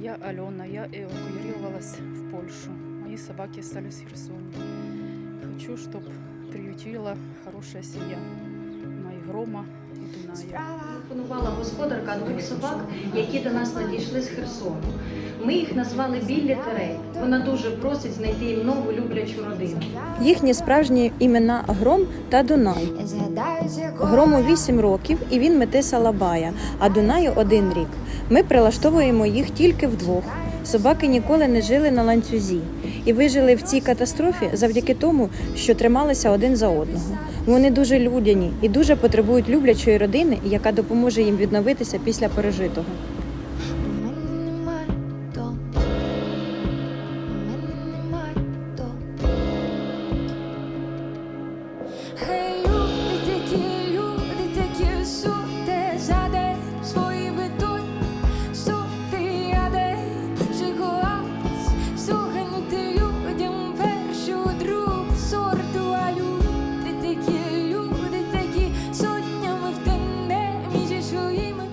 Я Алена, я эвакуировалась в Польшу. Мои собаки остались в Херсоне. Хочу, чтобы приютила хорошая семья. Мои Грома и Дуная. Телефонувала господарка двох собак, які до нас надійшли з Херсону. Ми їх назвали Біллі Терей. Вона дуже просить знайти їм нову люблячу родину. Їхні справжні імена Гром та Дунай. Грому 8 років і він метиса Лабая, а Дунаю один рік. Ми прилаштовуємо їх тільки вдвох. Собаки ніколи не жили на ланцюзі і вижили в цій катастрофі завдяки тому, що трималися один за одного. Вони дуже людяні і дуже потребують люблячої родини, яка допоможе їм відновитися після пережитого. Hey Моїй